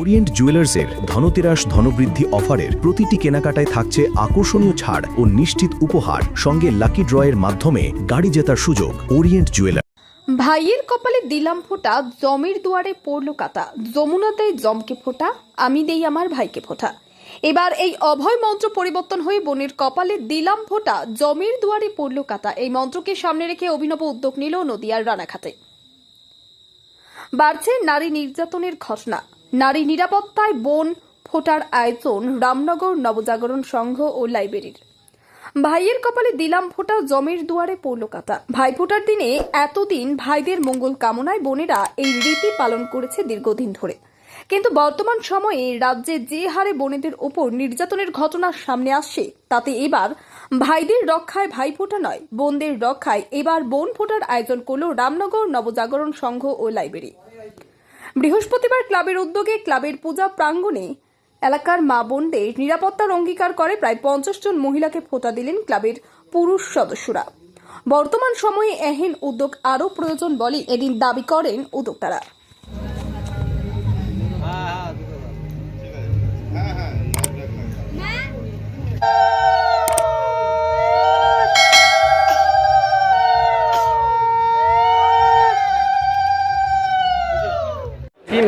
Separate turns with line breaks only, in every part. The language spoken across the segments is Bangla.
ওরিয়েন্ট জুয়েলার্সের ধনতেরাস ধনবৃদ্ধি অফারের প্রতিটি কেনাকাটায় থাকছে আকর্ষণীয় ছাড় ও নিশ্চিত উপহার। সঙ্গে লাকি ড্রয়ের মাধ্যমে গাড়ি জেতার সুযোগ। ওরিয়েন্ট জুয়েলার্স
ভাইয়ের কপালে দিলাম ফোঁটা, জমের দুয়ারে পড়ল কাটা। যমুনাতে জমকে ফোঁটা, আমি দেই আমার ভাইকে ফোঁটা। এবার এই অভয় মন্ত্র পরিবর্তন হয়ে বোনের কপালে দিলাম ফোঁটা, জমের দুয়ারে পড়ল কাটা। এই মন্ত্রকে সামনে রেখে অভিনব উদ্যোগ নিল নদিয়ার রানাঘাটে। বাড়ছে নারী নির্যাতনের ঘটনা। নারী নিরাপত্তায় বোন ফোটার আয়োজন রামনগর নবজাগরণ সংঘ ও লাইব্রেরির। ভাইয়ের কপালে দিলাম ফোঁটা জমের দুয়ারে পড়ল কাটা। ভাই ফোটার দিনে এতদিন ভাইদের মঙ্গল কামনায় বোনেরা এই রীতি পালন করেছে দীর্ঘদিন ধরে। কিন্তু বর্তমান সময়ে রাজ্যে যে হারে বোনেদের ওপর নির্যাতনের ঘটনা সামনে আসছে, তাতে এবার ভাইদের রক্ষায় ভাই ফোঁটা নয়, বোনদের রক্ষায় এবার বোন ফোটার আয়োজন করল রামনগর নবজাগরণ সংঘ ও লাইব্রেরি। বৃহস্পতিবার ক্লাবের উদ্যোগে ক্লাবের পূজা প্রাঙ্গণে এলাকার মা বোনদের নিরাপত্তার অঙ্গীকার করে প্রায় পঞ্চাশ জন মহিলাকে ফোঁটা দিলেন ক্লাবের পুরুষ সদস্যরা। বর্তমান সময়ে এহেন উদ্যোগ আরও প্রয়োজন বলে এদিন দাবি করেন উদ্যোক্তারা।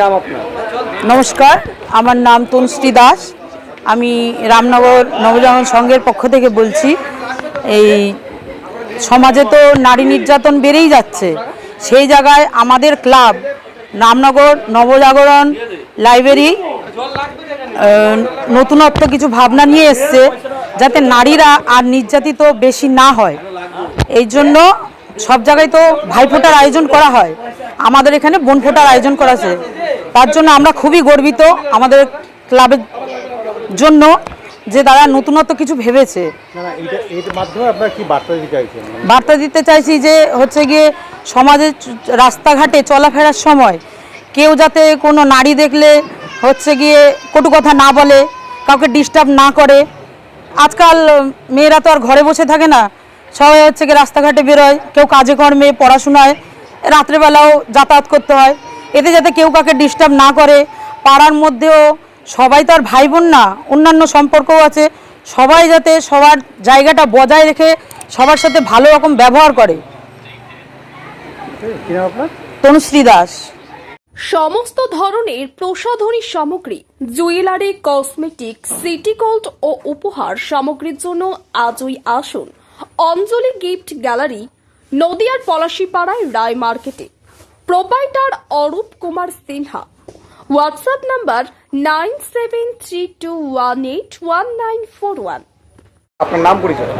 নাম আপনার?
নমস্কার, আমার নাম তনুশ্রী দাস। আমি রামনগর নবজাগরণ সংঘের পক্ষ থেকে বলছি, এই সমাজে তো নারী নির্যাতন বেড়েই যাচ্ছে। সেই জায়গায় আমাদের ক্লাব, রামনগর নবজাগরণ লাইব্রেরি নতুনত্ব কিছু ভাবনা নিয়ে এসছে, যাতে নারীরা আর নির্যাতিত বেশি না হয়। এই জন্য সব জায়গায় তো ভাইফোঁটার আয়োজন করা হয়। আমাদের এখানে বোন ফোটার আয়োজন করা আছে তার জন্য আমরা খুবই গর্বিত আমাদের ক্লাবের জন্য যে তারা নতুনত্ব কিছু ভেবেছে।
বার্তা দিতে
চাইছি যে হচ্ছে গিয়ে সমাজে চ- রাস্তাঘাটে চলাফেরার সময় কেউ যাতে কোনো নারী দেখলে হচ্ছে গিয়ে কটু কথা না বলে কাউকে ডিস্টার্ব না করে। আজকাল মেয়েরা তো আর ঘরে বসে থাকে না সবাই হচ্ছে গিয়ে রাস্তাঘাটে বেরোয় কেউ কাজে কর্মে পড়াশোনায় রাত্রেবেলাও যাতায়াত করতে হয়। এতে যাতে কেউ কাউকে ডিস্টার্ব না করে পাড়ার মধ্যেও সবাই তো আর ভাই বোন না অন্যান্য সম্পর্কও আছে সবাই যাতে সবার জায়গাটা বজায় রেখে সবার সাথে ভালো রকম ব্যবহার করে। তনুশ্রী দাস।
সমস্ত ধরনের প্রসাধনী সামগ্রী জুয়েলারি কসমেটিক সিটি গোল্ড ও উপহার সামগ্রীর জন্য আজই আসুন। অঞ্জলি গিফট গ্যালারি নদিয়ার পলাশিপাড়ায় রায় মার্কেটে। Proprietor Arup Kumar Sinha WhatsApp number nine seven three two one eight one nine four one
আপনার নাম পরিচয়?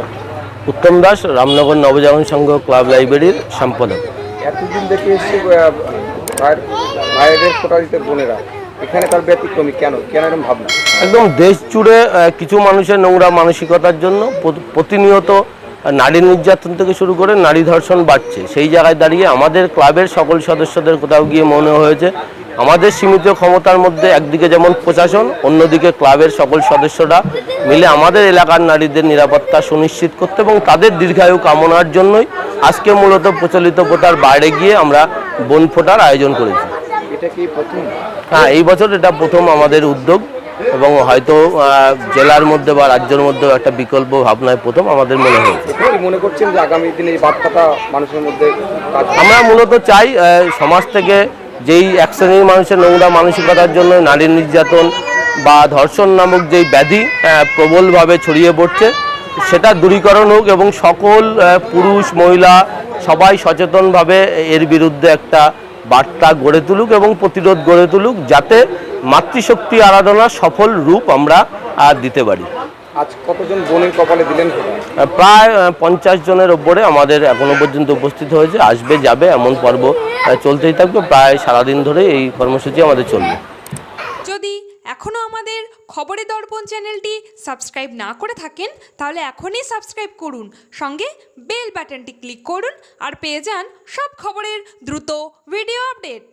উত্তম দাস রামনগর নবজাগরণ সংঘ ক্লাব লাইব্রেরির সম্পাদক।
এতদিন দেখে এসেছি ফোটা দিতে বোনেরা। এখানে তার ব্যতিক্রমী কেন? কেন এরকম ভাবনা?
একদম দেশ জুড়ে কিছু মানুষের নোংরা মানসিকতার জন্য প্রতিনিয়ত নারী নির্যাতন থেকে শুরু করে নারী ধর্ষণ বাড়ছে। সেই জায়গায় দাঁড়িয়ে আমাদের ক্লাবের সকল সদস্যদের কোথাও গিয়ে মনে হয়েছে আমাদের সীমিত ক্ষমতার মধ্যে একদিকে যেমন প্রশাসন অন্যদিকে ক্লাবের সকল সদস্যরা মিলে আমাদের এলাকার নারীদের নিরাপত্তা সুনিশ্চিত করতে এবং তাদের দীর্ঘায়ু কামনার জন্যই আজকে মূলত প্রচলিত প্রথার বাইরে গিয়ে আমরা বন ফোটার আয়োজন করেছি।
এটা কি প্রথম?
হ্যাঁ এই বছর এটা প্রথম আমাদের উদ্যোগ। এবং হয়তো জেলার মধ্যে বা রাজ্যের মধ্যেও একটা বিকল্প ভাবনায় প্রথম আমাদের মনে হয়েছে।
মনে করছেন যে আগামী দিনে এই বার্তাটা মানুষের মধ্যে
আমরা মূলত চাই সমাজ থেকে যেই এক শ্রেণির মানুষের নোংরা মানসিকতার জন্য নারী নির্যাতন বা ধর্ষণ নামক যেই ব্যাধি প্রবলভাবে ছড়িয়ে পড়ছে সেটা দূরীকরণ হোক এবং সকল পুরুষ মহিলা সবাই সচেতনভাবে এর বিরুদ্ধে একটা বার্তা গড়ে তুলুক এবং প্রতিরোধ গড়ে তুলুক যাতে মাতৃশক্তি আরাধনার সফল রূপ আমরা আহ, দিতে পারি।
আজ কতজন বোনের কপালে দিলেন?
প্রায় পঞ্চাশ জনের ওপরে আমাদের এখনও পর্যন্ত উপস্থিত হয়েছে। আসবে যাবে এমন পর্ব চলতেই থাকবে। প্রায় সারাদিন ধরে এই কর্মসূচি আমাদের চলবে।
যদি এখনও আমাদের খবরে দর্পণ চ্যানেলটি সাবস্ক্রাইব না করে থাকেন তাহলে এখনই সাবস্ক্রাইব করুন। সঙ্গে বেল বাটনটি ক্লিক করুন আর পেয়ে যান সব খবরের দ্রুত ভিডিও আপডেট।